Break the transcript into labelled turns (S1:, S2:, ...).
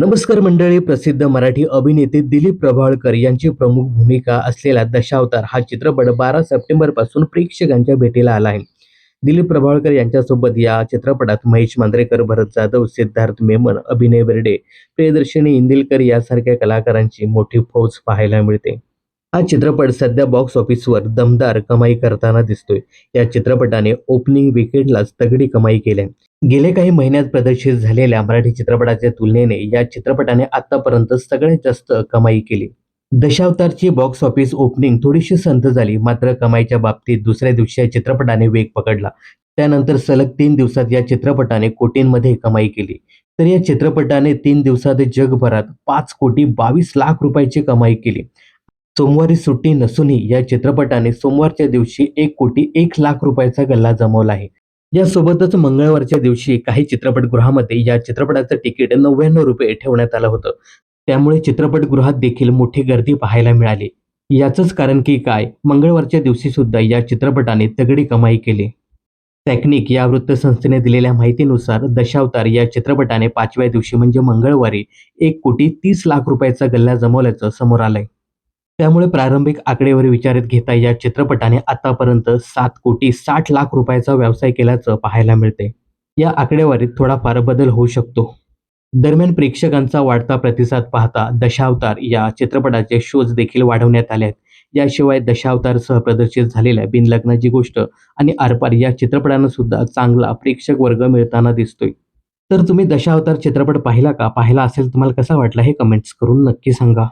S1: नमस्कार मंडळी प्रसिद्ध मराठी अभिनेते दिलीप प्रभाळकर यांची प्रमुख भूमिका असलेला दशावतार हा चित्रपट बारा सप्टेंबरपासून प्रेक्षकांच्या भेटीला आला आहे. दिलीप प्रभाळकर यांच्यासोबत या चित्रपटात महेश मांद्रेकर भरत जाधव सिद्धार्थ मेमन अभिनय बेर्डे प्रियदर्शनी इंदिलकर यासारख्या कलाकारांची मोठी फौज पाहायला मिळते. हा चित्रपट सध्या बॉक्स ऑफिसवर दमदार कमाई करताना दिसतोय. या चित्रपटाने ओपनिंग विकेंडलाच तगडी कमाई केली गेल्या काही महिन्यात प्रदर्शित झालेल्या मराठी चित्रपटाच्या तुलनेने या चित्रपटाने आतापर्यंत सगळ्यात जास्त कमाई केली. दशावतारची बॉक्स ऑफिस ओपनिंग थोडीशी संत झाली मात्र कमाईच्या बाबतीत दुसऱ्या दिवशी या चित्रपटाने वेग पकडला. त्यानंतर सलग तीन दिवसात या चित्रपटाने कोटींमध्ये कमाई केली. तर या चित्रपटाने तीन दिवसात जगभरात पाच कोटी बावीस लाख रुपयाची कमाई केली. सोमवारी सुट्टी नसूनही या चित्रपटाने सोमवारच्या दिवशी एक कोटी एक लाख रुपयाचा गल्ला जमवला आहे. यासोबतच मंगळवारच्या दिवशी काही चित्रपटगृहामध्ये या चित्रपटाचं तिकीट नव्याण्णव रुपये ठेवण्यात आलं होतं. त्यामुळे चित्रपटगृहात देखील मोठी गर्दी पाहायला मिळाली. याचंच कारण की काय मंगळवारच्या दिवशी सुद्धा या चित्रपटाने तगडी कमाई केली. टॅक्निक या वृत्तसंस्थेने दिलेल्या माहितीनुसार दशावतार या चित्रपटाने पाचव्या दिवशी म्हणजे मंगळवारी एक कोटी तीस लाख रुपयाचा गल्ला जमवल्याचं समोर आलंय. त्यामुळे प्रारंभिक आकडेवारी विचारात घेता या चित्रपटाने आतापर्यंत सात कोटी साठ लाख रुपयाचा व्यवसाय केल्याचं पाहायला मिळते. या आकडेवारीत थोडाफार बदल होऊ शकतो. दरम्यान प्रेक्षकांचा वाढता प्रतिसाद पाहता दशावतार या चित्रपटाचे शोज देखील वाढवण्यात आले आहेत. याशिवाय दशावतारसह प्रदर्शित झालेल्या बिनलग्नाची गोष्ट आणि आरपार या चित्रपटांना सुद्धा चांगला प्रेक्षक वर्ग मिळताना दिसतोय. तर तुम्ही दशावतार चित्रपट पाहिला का? पाहिला असेल तुम्हाला कसा वाटला हे कमेंट्स करून नक्की सांगा.